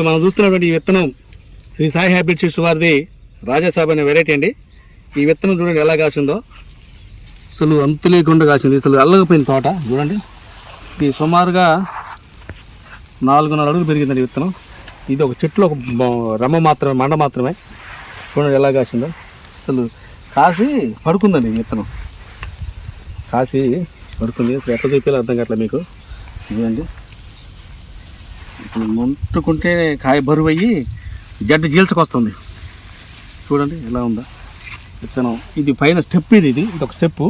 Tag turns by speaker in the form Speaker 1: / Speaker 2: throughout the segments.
Speaker 1: ఇప్పుడు మనం చూస్తున్నటువంటి ఈ విత్తనం శ్రీ సాయి హ్యాబిట్ సీడ్స్ వారిది రాజాసాబ్ అనే వెరైటీ అండి. ఈ విత్తనం చూడండి ఎలా కాసిందో. అసలు అంతు లేకుండా కాసింది. అసలు అల్లకపోయింది తోట. చూడండి. ఇది సుమారుగా నాలుగున్నర అడుగులు పెరిగిందండి విత్తనం. ఇది ఒక చెట్లు ఒక రమ్మ మాత్రమే మండ మాత్రమే. చూడండి ఎలా కాసిందో. అసలు కాసి పడుకుందండి ఈ విత్తనం. కాసి పడుకుంది. అసలు ఎట్లా చెప్పేలా అర్థం కావట్లేదు మీకు. చూడండి ఇప్పుడు ముంటుకుంటే కాయ బరువు అయ్యి జడ్డు జీల్చుకొస్తుంది. చూడండి ఎలా ఉందా? విత్తనం ఇది పైన స్టెప్ ఇది ఇది ఇది ఒక స్టెప్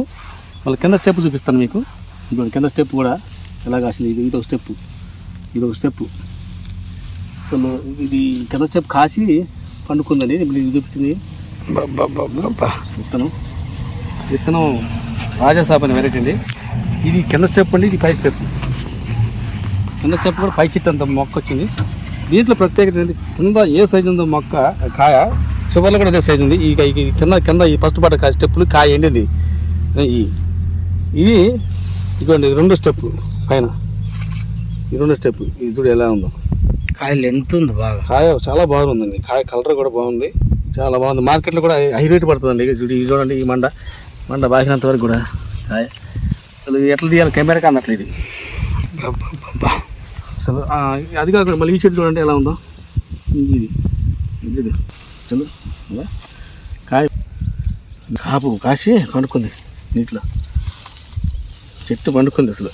Speaker 1: మళ్ళీ కింద స్టెప్ చూపిస్తాను మీకు. ఇప్పుడు కింద స్టెప్ కూడా ఎలా కాసింది? ఇది ఇది ఒక స్టెప్. ఇది ఒక స్టెప్ ఇది కింద స్టెప్ కాసి పండుకుందండి. ఇప్పుడు ఇది చూపించింది. విత్తనం విత్తనం రాజాసాబ్ అనే వెరైటీ అండి. ఇది కింద స్టెప్ అండి ఇది పై స్టెప్. కింద స్టెప్ కూడా పై చెట్టు అంత మొక్క వచ్చింది. దీంట్లో ప్రత్యేకత ఏంటి? కింద ఏ సైజు ఉందో మొక్క కాయ చివరిలో కూడా అదే సైజు ఉంది. ఈ కింద కింద ఈ ఫస్ట్ కాయ స్టెప్పులు కాయ ఎండింది ఈ ఇది ఇదిగోండి ఇది రెండో స్టెప్ పైన. ఈ రెండో స్టెప్ ఇది చూడు ఎలా ఉందో.
Speaker 2: కాయలు ఎంత ఉంది బాగా.
Speaker 1: కాయ చాలా బాగుందండి కాయ కలర్ కూడా బాగుంది. చాలా బాగుంది. మార్కెట్లో కూడా హై రేట్ పడుతుందండి. చూడు ఇది చూడండి ఈ మండ. మండ బాగినంత వరకు కూడా కాయ. అసలు ఎట్లా తీయాలి? కెమెరాకి అందట్లేదు ఇది. అసలు అది కాకుండా మళ్ళీ ఈ చెట్టు చూడండి ఎలా ఉందో. ఇది ఇది చలో కాయ కాపు కాసి పండుకుంది నీటిలో. చెట్టు పండుకుంది అసలు.